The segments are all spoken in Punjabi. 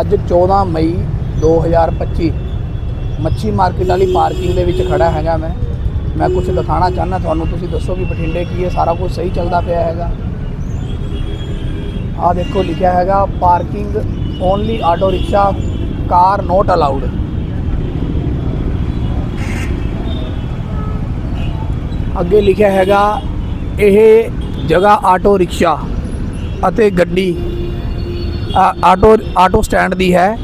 ਅੱਜ 14 ਮਈ 2025 ਮੱਛੀ ਮਾਰਕੀਟ ਵਾਲੀ ਪਾਰਕਿੰਗ ਦੇ ਵਿੱਚ ਖੜਾ ਹੈਗਾ ਮੈਂ। ਮੈਂ ਕੁਝ ਦਿਖਾਣਾ ਚਾਹੁੰਦਾ, ਤੁਹਾਨੂੰ ਤੁਸੀਂ ਦੱਸੋ ਵੀ ਬਠਿੰਡੇ ਕੀ ਹੈ, ਸਾਰਾ ਕੁਝ ਸਹੀ ਚੱਲਦਾ ਪਿਆ ਹੈਗਾ। ਆ ਦੇਖੋ, ਲਿਖਿਆ ਹੈਗਾ parking only auto rickshaw car not allowed ਅੱਗੇ ਲਿਖਿਆ ਹੈਗਾ, ਇਹ ਜਗ੍ਹਾ ਆਟੋ ਰਿਕਸ਼ਾ ਅਤੇ ਗੱਡੀ ਆਟੋ ਆਟੋ ਸਟੈਂਡ ਦੀ ਹੈ।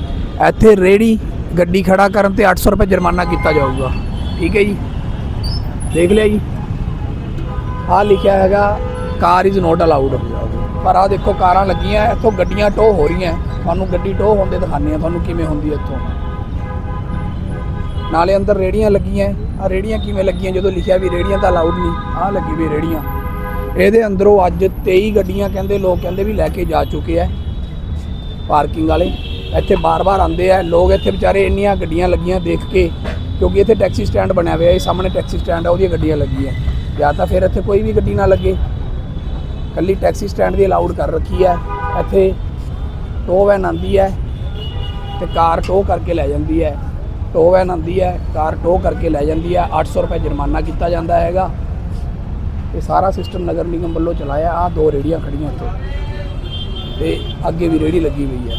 ਇੱਥੇ ਰੇੜੀ ਗੱਡੀ ਖੜਾ ਕਰਨ ਤੇ 800 ਰੁਪਏ ਜੁਰਮਾਨਾ ਕੀਤਾ ਜਾਊਗਾ। ਠੀਕ ਹੈ ਜੀ? ਦੇਖ ਲਿਆ ਜੀ। ਆ ਲਿਖਿਆ ਹੈਗਾ ਕਾਰ ਇਜ਼ ਨੋਟ ਅਲਾਉਡ ਪਰ ਆ ਦੇਖੋ, ਕਾਰਾਂ ਲੱਗੀਆਂ, ਇੱਥੋਂ ਗੱਡੀਆਂ ਟੋ ਹੋ ਰਹੀਆਂ। ਤੁਹਾਨੂੰ ਗੱਡੀ ਟੋ ਹੁੰਦੇ ਦਿਖਾਉਂਦੇ ਆ ਤੁਹਾਨੂੰ ਕਿਵੇਂ ਹੁੰਦੀ ਹੈ ਇੱਥੋਂ। ਨਾਲੇ ਅੰਦਰ ਰੇੜੀਆਂ ਲੱਗੀਆਂ। ਆ ਰੇੜੀਆਂ ਕਿਵੇਂ ਲੱਗੀਆਂ? ਜਦੋਂ ਲਿਖਿਆ ਵੀ ਰੇੜੀਆਂ ਤਾਂ ਅਲਾਉਡ ਨਹੀਂ ਆ ਲੱਗੀ ਵੀ ਰੇੜੀਆਂ ਇਹਦੇ ਅੰਦਰੋਂ ਅੱਜ 23 ਗੱਡੀਆਂ ਕਹਿੰਦੇ, ਲੋਕ ਕਹਿੰਦੇ ਵੀ ਲੈ ਕੇ ਜਾ ਚੁੱਕੇ ਆ। ਪਾਰਕਿੰਗ ਵਾਲੇ। ਇੱਥੇ ਬਾਰ-ਬਾਰ ਆਉਂਦੇ ਆ। ਲੋਕ ਇੱਥੇ ਵਿਚਾਰੇ ਇੰਨੀਆਂ ਗੱਡੀਆਂ ਲੱਗੀਆਂ ਦੇਖ ਕੇ, ਕਿਉਂਕਿ ਇੱਥੇ ਟੈਕਸੀ ਸਟੈਂਡ ਬਣਿਆ ਹੋਇਆ। ਇਹ ਸਾਹਮਣੇ ਟੈਕਸੀ ਸਟੈਂਡ ਆ, ਉਹਦੀਆਂ ਗੱਡੀਆਂ ਲੱਗੀਆਂ। ਜਾਂ ਤਾਂ ਫਿਰ ਇੱਥੇ ਕੋਈ ਵੀ ਗੱਡੀ ਨਾ ਲੱਗੇ। ਕੱਲੀ ਟੈਕਸੀ ਸਟੈਂਡ ਦੀ ਅਲਾਉਡ ਕਰ ਰੱਖੀ ਹੈ ਇੱਥੇ ਟੋ ਵੈਨ ਆਉਂਦੀ ਹੈ ਤੇ ਕਾਰ ਟੋ ਕਰਕੇ ਲੈ ਜਾਂਦੀ ਹੈ ਟੋ ਵੈਨ ਆਉਂਦੀ ਹੈ ਕਾਰ ਟੋ ਕਰਕੇ ਲੈ ਜਾਂਦੀ ਹੈ 800 ਰੁਪਏ ਜੁਰਮਾਨਾ ਕੀਤਾ ਜਾਂਦਾ ਹੈਗਾ। ਇਹ ਸਾਰਾ ਸਿਸਟਮ ਨਗਰ ਨਿਗਮ ਵੱਲੋਂ ਚਲਾਇਆ। ਆ ਦੋ ਰੇੜੀਆਂ ਖੜੀਆਂ ਇੱਥੇ। ਤੇ ਅੱਗੇ ਵੀ ਰੇੜੀ ਲੱਗੀ ਹੋਈ ਹੈ।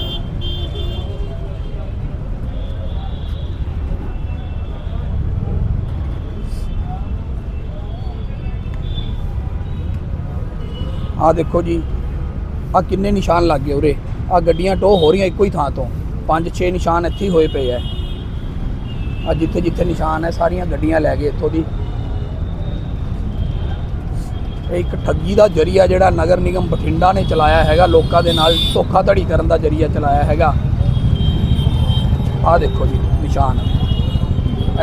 ਆ ਦੇਖੋ ਜੀ ਆ ਕਿੰਨੇ ਨਿਸ਼ਾਨ ਲੱਗ ਗਏ ਉਰੇ। ਆ ਗੱਡੀਆਂ ਟੋ ਹੋ ਰਹੀਆਂ ਇੱਕੋ ਹੀ ਥਾਂ ਤੋਂ। ਪੰਜ, ਛੇ ਨਿਸ਼ਾਨ ਇੱਥੇ ਹੀ ਹੋਏ ਪਏ ਆ ਆ ਜਿੱਥੇ ਜਿੱਥੇ ਨਿਸ਼ਾਨ ਹੈ, ਸਾਰੀਆਂ ਗੱਡੀਆਂ ਲੈ ਗਏ ਇੱਥੋਂ ਦੀ। ਇੱਕ ਠੱਗੀ ਦਾ ਜਰੀਆ ਜਿਹੜਾ ਨਗਰ ਨਿਗਮ ਬਠਿੰਡਾ ਨੇ ਚਲਾਇਆ ਹੈਗਾ, ਲੋਕਾਂ ਦੇ ਨਾਲ ਧੋਖਾਧੜੀ ਕਰਨ ਦਾ ਜਰੀਆ ਚਲਾਇਆ ਹੈਗਾ। ਆਹ ਦੇਖੋ ਜੀ, ਨਿਸ਼ਾਨ।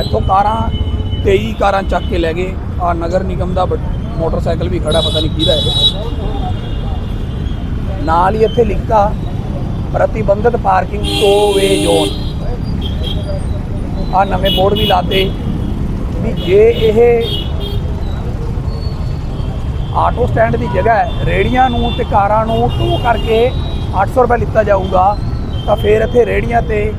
ਇੱਥੋਂ ਕਾਰਾਂ 23 ਕਾਰਾਂ ਚੱਕ ਕੇ ਲੈ ਗਏ। ਆ ਨਗਰ ਨਿਗਮ ਦਾ ਮੋਟਰਸਾਈਕਲ ਵੀ ਖੜਾ, ਪਤਾ ਨਹੀਂ ਕਿਹਦਾ ਹੈ ਨਾਲ ਹੀ ਇੱਥੇ ਲਿਖਤਾ, ਪ੍ਰਤੀਬੰਧਿਤ ਪਾਰਕਿੰਗ ਟੋ ਵੇ ਜ਼ੋਨ। ਆ ਨਵੇਂ ਬੋਰਡ ਵੀ ਲਾਤੇ। ਵੀ ਜੇ ਇਹ ਆਟੋ ਸਟੈਂਡ ਦੀ ਜਗ੍ਹਾ ਹੈ, ਰੇੜੀਆਂ ਨੂੰ ਤੇ ਕਾਰਾਂ ਨੂੰ ਟੋ ਕਰਕੇ 800 ਰੁਪਏ ਲਿੱਤਾ ਜਾਊਗਾ। ਤਾਂ ਫਿਰ ਇੱਥੇ ਰੇੜੀਆਂ ਤੇ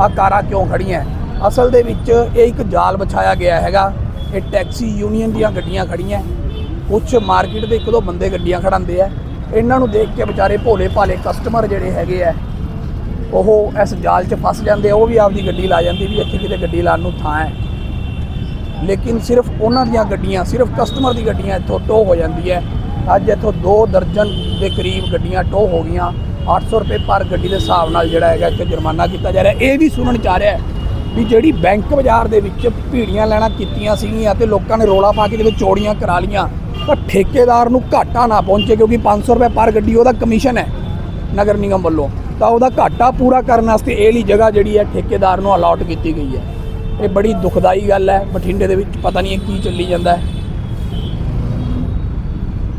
ਆ ਕਾਰਾਂ ਕਿਉਂ ਖੜੀਆਂ ਅਸਲ ਦੇ ਵਿੱਚ ਇਹ ਇੱਕ ਜਾਲ ਵਿਛਾਇਆ ਗਿਆ ਹੈਗਾ। ਇਹ ਟੈਕਸੀ ਯੂਨੀਅਨ ਦੀਆਂ ਗੱਡੀਆਂ ਖੜੀਆਂ ਕੁਝ ਮਾਰਕੀਟ ਦੇ ਇੱਕ ਦੋ ਬੰਦੇ ਗੱਡੀਆਂ ਖੜਾਉਂਦੇ ਆ। ਇਹਨਾਂ ਨੂੰ ਦੇਖ ਕੇ ਵਿਚਾਰੇ ਭੋਲੇ ਭਾਲੇ ਕਸਟਮਰ ਜਿਹੜੇ ਹੈਗੇ ਆ, ਉਹ ਇਸ ਜਾਲ 'ਚ ਫਸ ਜਾਂਦੇ ਆ। ਉਹ ਵੀ ਆਪਦੀ ਗੱਡੀ ਲਾ ਜਾਂਦੀ ਵੀ ਇੱਥੇ ਕਿਤੇ ਗੱਡੀ ਲਾਉਣ ਨੂੰ ਥਾਂ ਹੈ। ਲੇਕਿਨ ਸਿਰਫ ਉਹਨਾਂ ਦੀਆਂ ਗੱਡੀਆਂ, ਸਿਰਫ ਕਸਟਮਰ ਦੀ ਗੱਡੀਆਂ ਇੱਥੋਂ ਟੋ ਹੋ ਜਾਂਦੀ ਹੈ। ਅੱਜ ਇੱਥੋਂ ਦੋ ਦਰਜਨ ਦੇ ਕਰੀਬ ਗੱਡੀਆਂ ਟੋ ਹੋ ਗਈਆਂ। 800 ਰੁਪਏ ਪਰ ਗੱਡੀ ਦੇ ਹਿਸਾਬ ਨਾਲ ਜਿਹੜਾ ਹੈਗਾ ਇੱਥੇ ਜੁਰਮਾਨਾ ਕੀਤਾ ਜਾ ਰਿਹਾ। ਇਹ ਵੀ ਸੁਣਨ ਚ ਆ ਰਿਹਾ ਵੀ ਜਿਹੜੀ ਬੈਂਕ ਬਾਜ਼ਾਰ ਦੇ ਵਿੱਚ ਭੀੜੀਆਂ ਲੈਣਾ ਕੀਤੀਆਂ ਸੀਗੀਆਂ ਤੇ ਲੋਕਾਂ ਨੇ ਰੋਲਾ ਪਾ ਕੇ ਦੇ ਵਿੱਚ ਚੋਰੀਆਂ ਕਰਾ ਲੀਆਂ ਤਾਂ ਠੇਕੇਦਾਰ ਨੂੰ ਘਾਟਾ ਨਾ ਪਹੁੰਚੇ ਕਿਉਂਕਿ 500 ਰੁਪਏ ਪਰ ਗੱਡੀ ਉਹਦਾ ਕਮਿਸ਼ਨ ਹੈ ਨਗਰ ਨਿਗਮ ਵੱਲੋਂ। ਤਾਂ ਉਹਦਾ ਘਾਟਾ ਪੂਰਾ ਕਰਨ ਵਾਸਤੇ ਇਹ ਲਈ ਜਗ੍ਹਾ ਜਿਹੜੀ ਹੈ ਠੇਕੇਦਾਰ ਨੂੰ ਅਲਾਟ ਕੀਤੀ ਗਈ ਹੈ। ਇਹ ਬੜੀ ਦੁਖਦਾਈ ਗੱਲ ਹੈ। ਬਠਿੰਡੇ ਦੇ ਵਿੱਚ ਪਤਾ ਨਹੀਂ ਇਹ ਕੀ ਚੱਲੀ ਜਾਂਦਾ ਹੈ।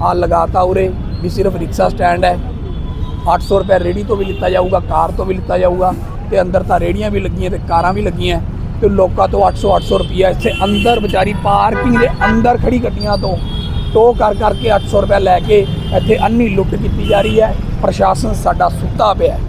ਆ ਲਗਾਤਾ ਉਰੇ ਵੀ ਸਿਰਫ ਰਿਕਸ਼ਾ ਸਟੈਂਡ ਹੈ। 800 ਰੁਪਏ ਰੇੜੀ ਤੋਂ ਵੀ ਲਿੱਤਾ ਜਾਊਗਾ, ਕਾਰ ਤੋਂ ਵੀ ਲਿੱਤਾ ਜਾਊਗਾ ਤੇ ਅੰਦਰ ਤਾਂ ਰੇੜੀਆਂ ਵੀ ਲੱਗੀਆਂ ਤੇ ਕਾਰਾਂ ਵੀ ਲੱਗੀਆਂ ਤੇ ਲੋਕਾਂ ਤੋਂ 800 800 ਰੁਪਈਆ ਇੱਥੇ ਅੰਦਰ ਵਿਚਾਰੀ ਪਾਰਕਿੰਗ ਦੇ ਅੰਦਰ ਖੜੀ ਗੱਡੀਆਂ ਤੋਂ ਟੋ ਕਰ, ਕਰਕੇ 800 ਰੁਪਏ ਲੈ ਕੇ ਇੱਥੇ ਅੰਨੀ ਲੁੱਟ ਕੀਤੀ ਜਾ ਰਹੀ ਹੈ। ਪ੍ਰਸ਼ਾਸਨ ਸਾਡਾ ਸੁੱਤਾ ਪਿਆ ਹੈ।